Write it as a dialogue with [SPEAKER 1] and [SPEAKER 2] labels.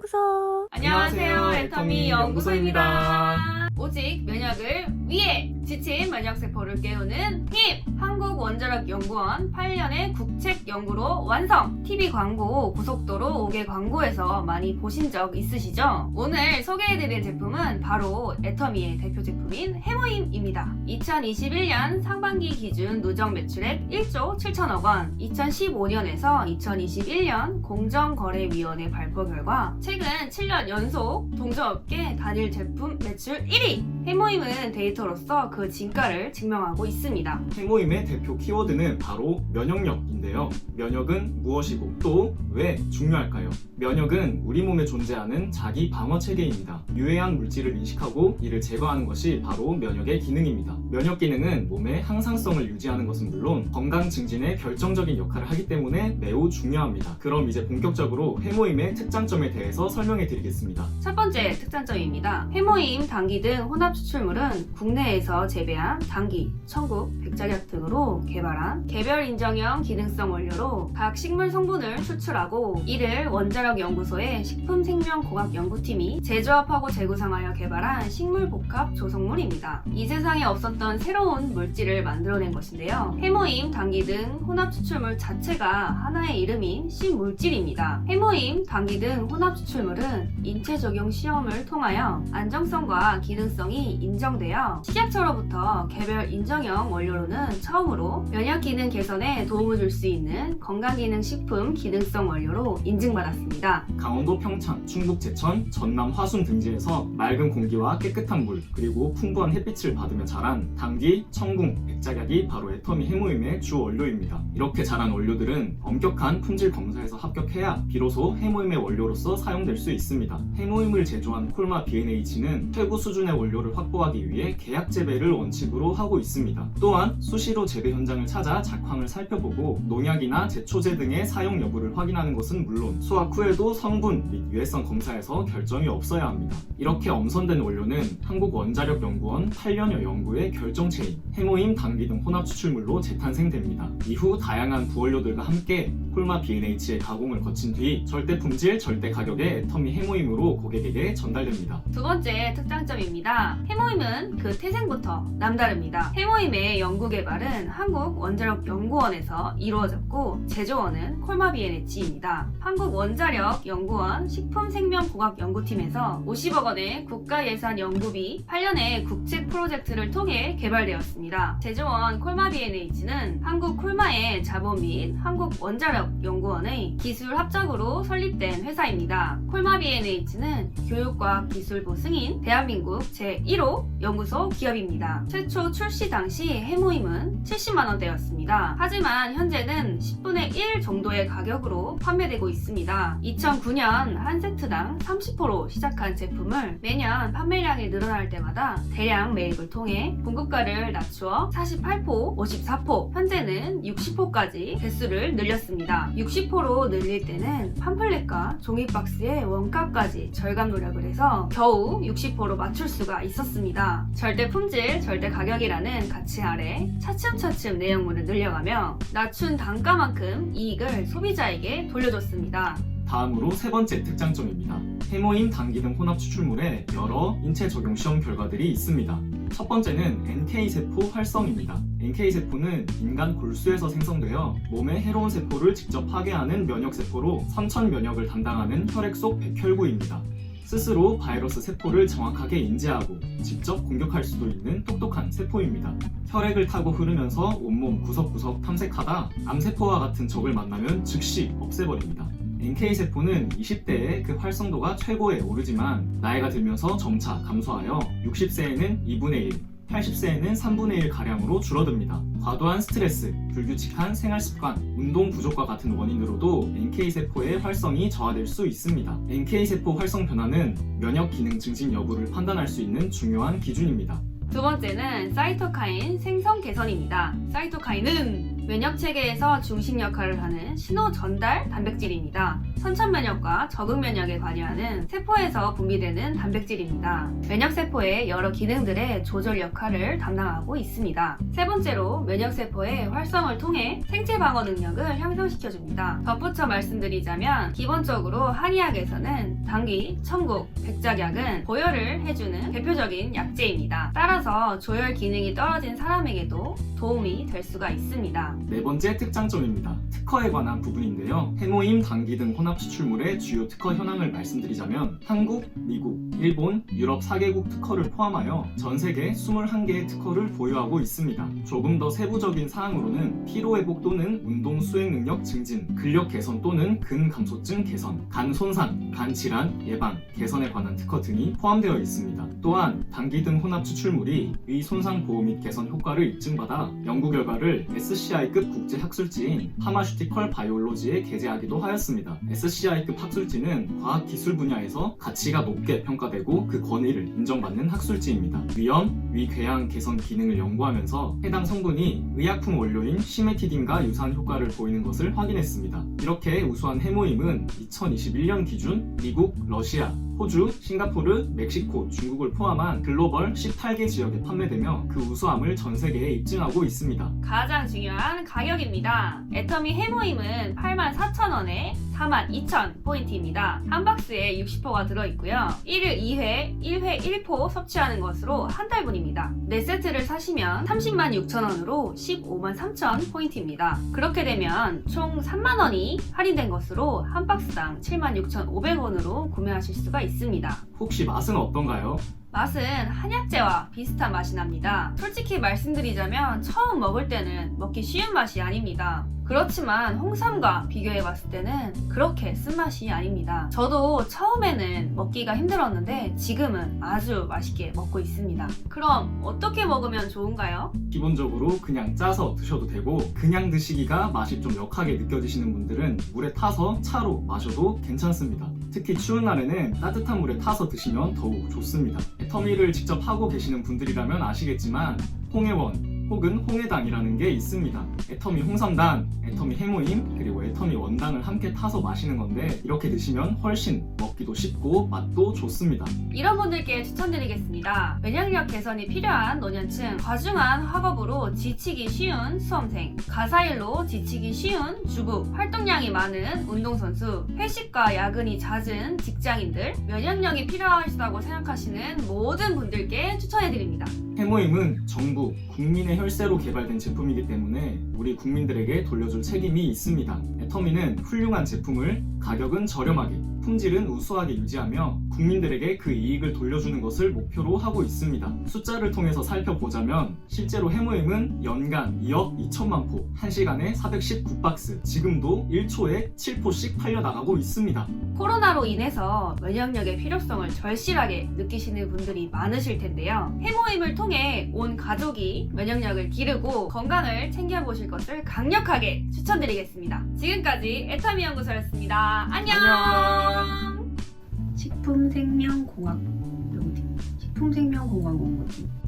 [SPEAKER 1] 연구소.
[SPEAKER 2] 안녕하세요, 애터미 연구소입니다. 오직 면역을 위해 지친 면역세포를 깨우는 힘! 한국원자력연구원 8년의 국책 연구로 완성! TV 광고 고속도로 5개 광고에서 많이 보신 적 있으시죠? 오늘 소개해드릴 제품은 바로 애터미의 대표 제품인 해모임입니다. 2021년 상반기 기준 누적 매출액 1조 7천억 원, 2015년에서 2021년 공정거래위원회 발표 결과 최근 7년 연속 동종업계 단일 제품 매출 1위! 해모임은 데이터로서 그 진가를 증명하고 있습니다.
[SPEAKER 3] 해모임 의 대표 키워드는 바로 면역력인데요. 면역은 무엇이고 또 왜 중요할까요? 면역은 우리 몸에 존재하는 자기 방어 체계입니다. 유해한 물질을 인식하고 이를 제거하는 것이 바로 면역의 기능입니다. 면역 기능은 몸의 항상성을 유지하는 것은 물론 건강 증진에 결정적인 역할을 하기 때문에 매우 중요합니다. 그럼 이제 본격적으로 해모임의 특장점에 대해서 설명해 드리겠습니다.
[SPEAKER 2] 첫 번째 특장점입니다. 해모임, 당기 등 혼합 추출물은 국내에서 재배한 당기, 천국, 백작약 등 으로 개발한 개별 인정형 기능성 원료로 각 식물 성분을 추출하고 이를 원자력 연구소의 식품 생명 공학 연구팀이 제조합하고 재구성하여 개발한 식물 복합 조성물입니다. 이 세상에 없었던 새로운 물질을 만들어낸 것인데요. 해모임, 당기 등 혼합 추출물 자체가 하나의 이름인 신물질입니다. 해모임, 당기 등 혼합 추출물은 인체 적용 시험을 통하여 안정성과 기능성이 인정되어 식약처로부터 개별 인정형 원료로는 처음으로 면역 기능 개선에 도움을 줄 수 있는 건강기능 식품 기능성 원료로 인증받았습니다.
[SPEAKER 3] 강원도 평창, 충북 제천, 전남 화순 등지에서 맑은 공기와 깨끗한 물, 그리고 풍부한 햇빛을 받으며 자란 당기, 청궁, 백작약이 바로 애터미 해모임의 주 원료입니다. 이렇게 자란 원료들은 엄격한 품질 검사에서 합격해야 비로소 해모임의 원료로서 사용될 수 있습니다. 해모임을 제조한 콜마 B&H는 최고 수준의 원료를 확보하기 위해 계약 재배를 원칙으로 하고 있습니다. 또한 수시 로 재배 현장을 찾아 작황을 살펴보고 농약이나 제초제 등의 사용 여부를 확인하는 것은 물론 수확 후에도 성분 및 유해성 검사에서 결정이 없어야 합니다. 이렇게 엄선된 원료는 한국원자력연구원 8년여 연구의 결정체인 해모임, 당기 등 혼합 추출물로 재탄생됩니다. 이후 다양한 부원료들과 함께 콜마 B&H의 가공을 거친 뒤 절대 품질, 절대 가격의 애터미 해모임으로 고객에게 전달됩니다.
[SPEAKER 2] 두 번째 특장점입니다. 해모임은 그 태생부터 남다릅니다. 해모임의 연구 개발 은 한국 원자력 연구원에서 이루어졌고 제조원은 콜마비엔H입니다. 한국 원자력 연구원 식품생명공학연구팀에서 50억 원의 국가 예산 연구비 8년의 국책 프로젝트를 통해 개발되었습니다. 제조원 콜마비엔H는 한국 콜마의 자본 및 한국 원자력 연구원의 기술 합작으로 설립된 회사입니다. 콜마비엔H는 교육과학기술부 승인 대한민국 제1호 연구소 기업입니다. 최초 출시 당시 해모임은 70만원대였습니다. 하지만 현재는 10분의 1 정도의 가격으로 판매되고 있습니다. 2009년 한 세트당 30호로 시작한 제품을 매년 판매량이 늘어날 때마다 대량 매입을 통해 공급가를 낮추어 48포, 54포, 현재는 60포까지 개수를 늘렸습니다. 60호로 늘릴 때는 팜플렛과 종이박스의 원가까지 절감 노력을 해서 겨우 60호로 맞출 수가 있었습니다. 절대 품질, 절대 가격이라는 가치 아래 차츰 차츰 내용물을 늘려가며 낮춘 단가만큼 이익을 소비자에게 돌려줬습니다.
[SPEAKER 3] 다음으로 세 번째 특장점입니다. 해모임, 당기 등 혼합 추출물에 여러 인체 적용 시험 결과들이 있습니다. 첫 번째는 NK세포 활성입니다. NK세포는 인간 골수에서 생성되어 몸의 해로운 세포를 직접 파괴하는 면역세포로 선천 면역을 담당하는 혈액 속 백혈구입니다. 스스로 바이러스 세포를 정확하게 인지하고 직접 공격할 수도 있는 똑똑한 세포입니다. 혈액을 타고 흐르면서 온몸 구석구석 탐색하다 암세포와 같은 적을 만나면 즉시 없애버립니다. NK세포는 20대에 그 활성도가 최고에 오르지만 나이가 들면서 점차 감소하여 60세에는 2분의 1, 80세에는 3분의 1 가량으로 줄어듭니다. 과도한 스트레스, 불규칙한 생활 습관, 운동 부족과 같은 원인으로도 NK세포의 활성이 저하될 수 있습니다. NK세포 활성 변화는 면역 기능 증진 여부를 판단할 수 있는 중요한 기준입니다.
[SPEAKER 2] 두 번째는 사이토카인 생성 개선입니다. 사이토카인은 면역 체계에서 중심 역할을 하는 신호 전달 단백질입니다. 선천 면역과 적응 면역에 관여하는 세포에서 분비되는 단백질입니다. 면역 세포의 여러 기능들의 조절 역할을 담당하고 있습니다. 세 번째로 면역 세포의 활성을 통해 생체 방어 능력을 향상시켜 줍니다. 덧붙여 말씀드리자면 기본적으로 한의학에서는 당귀, 천국, 백작약은 고열을 해주는 대표적인 약재입니다. 따라서 조열 기능이 떨어진 사람에게도 도움이 될 수가 있습니다.
[SPEAKER 3] 네 번째 특장점입니다. 특허에 관한 부분인데요. 해모임, 당기 등 혼합 추출물의 주요 특허 현황을 말씀드리자면 한국, 미국, 일본, 유럽 4개국 특허를 포함하여 전 세계 21개의 특허를 보유하고 있습니다. 조금 더 세부적인 사항으로는 피로 회복 또는 운동 수행 능력 증진, 근력 개선 또는 근 감소증 개선, 간 손상, 간 질환 예방, 개선에 관한 특허 등이 포함되어 있습니다. 또한 당기 등 혼합 추출물이 위 손상 보호 및 개선 효과를 입증받아 연구 결과를 SCI 급 국제 학술지인 파마슈티컬 바이올로지에 게재하기도 하였습니다. SCI급 학술지는 과학 기술 분야에서 가치가 높게 평가되고 그 권위를 인정받는 학술지입니다. 위염, 위궤양 개선 기능을 연구하면서 해당 성분이 의약품 원료인 시메티딘과 유사한 효과를 보이는 것을 확인했습니다. 이렇게 우수한 해모임은 2021년 기준 미국, 러시아, 호주, 싱가포르, 멕시코, 중국을 포함한 글로벌 18개 지역에 판매되며 그 우수함을 전 세계에 입증하고 있습니다.
[SPEAKER 2] 가장 중요한 가격입니다. 애터미 해모임은 84,000원에 42,000포인트입니다. 한 박스에 60포가 들어있고요. 1일 2회, 1회 1포 섭취하는 것으로 한 달분입니다. 4세트를 사시면 30만 6천원으로 15만 3천 포인트입니다. 그렇게 되면 총 3만원이 할인된 것으로 한 박스당 7만 6,500원으로 구매하실 수가 있습니다.
[SPEAKER 3] 혹시 맛은 어떤가요?
[SPEAKER 2] 맛은 한약재와 비슷한 맛이 납니다. 솔직히 말씀드리자면 처음 먹을 때는 먹기 쉬운 맛이 아닙니다. 그렇지만 홍삼과 비교해 봤을 때는 그렇게 쓴맛이 아닙니다. 저도 처음에는 먹기가 힘들었는데 지금은 아주 맛있게 먹고 있습니다. 그럼 어떻게 먹으면 좋은가요?
[SPEAKER 3] 기본적으로 그냥 짜서 드셔도 되고 그냥 드시기가 맛이 좀 역하게 느껴지시는 분들은 물에 타서 차로 마셔도 괜찮습니다. 특히 추운 날에는 따뜻한 물에 타서 드시면 더욱 좋습니다. 애터미를 직접 하고 계시는 분들이라면 아시겠지만 홍해원 혹은 홍해당이라는 게 있습니다. 애터미 홍삼당, 애터미 해모임, 그리고 애터미 원당을 함께 타서 마시는 건데 이렇게 드시면 훨씬 먹기도 쉽고 맛도 좋습니다.
[SPEAKER 2] 이런 분들께 추천드리겠습니다. 면역력 개선이 필요한 노년층, 과중한 학업으로 지치기 쉬운 수험생, 가사일로 지치기 쉬운 주부, 활동량이 많은 운동선수, 회식과 야근이 잦은 직장인들, 면역력이 필요하시다고 생각하시는 모든 분들께 추천해드립니다.
[SPEAKER 3] 해모임은 정부, 국민의 혈세로 개발된 제품이기 때문에 우리 국민들에게 돌려줄 책임이 있습니다. 애터미는 훌륭한 제품을 가격은 저렴하게, 품질은 우수하게 유지하며 국민들에게 그 이익을 돌려주는 것을 목표로 하고 있습니다. 숫자를 통해서 살펴보자면 실제로 해모임은 연간 2억 2천만 포, 1시간에 419박스, 지금도 1초에 7포씩 팔려나가고 있습니다.
[SPEAKER 2] 코로나로 인해서 면역력의 필요성을 절실하게 느끼시는 분들이 많으실 텐데요. 해모임을 통해 온 가족이 면역력을 기르고 건강을 챙겨보실 것을 강력하게 추천드리겠습니다. 지금까지 애터미 연구소였습니다. 안녕!
[SPEAKER 1] 식품생명공학 여기 식품생명공학원거지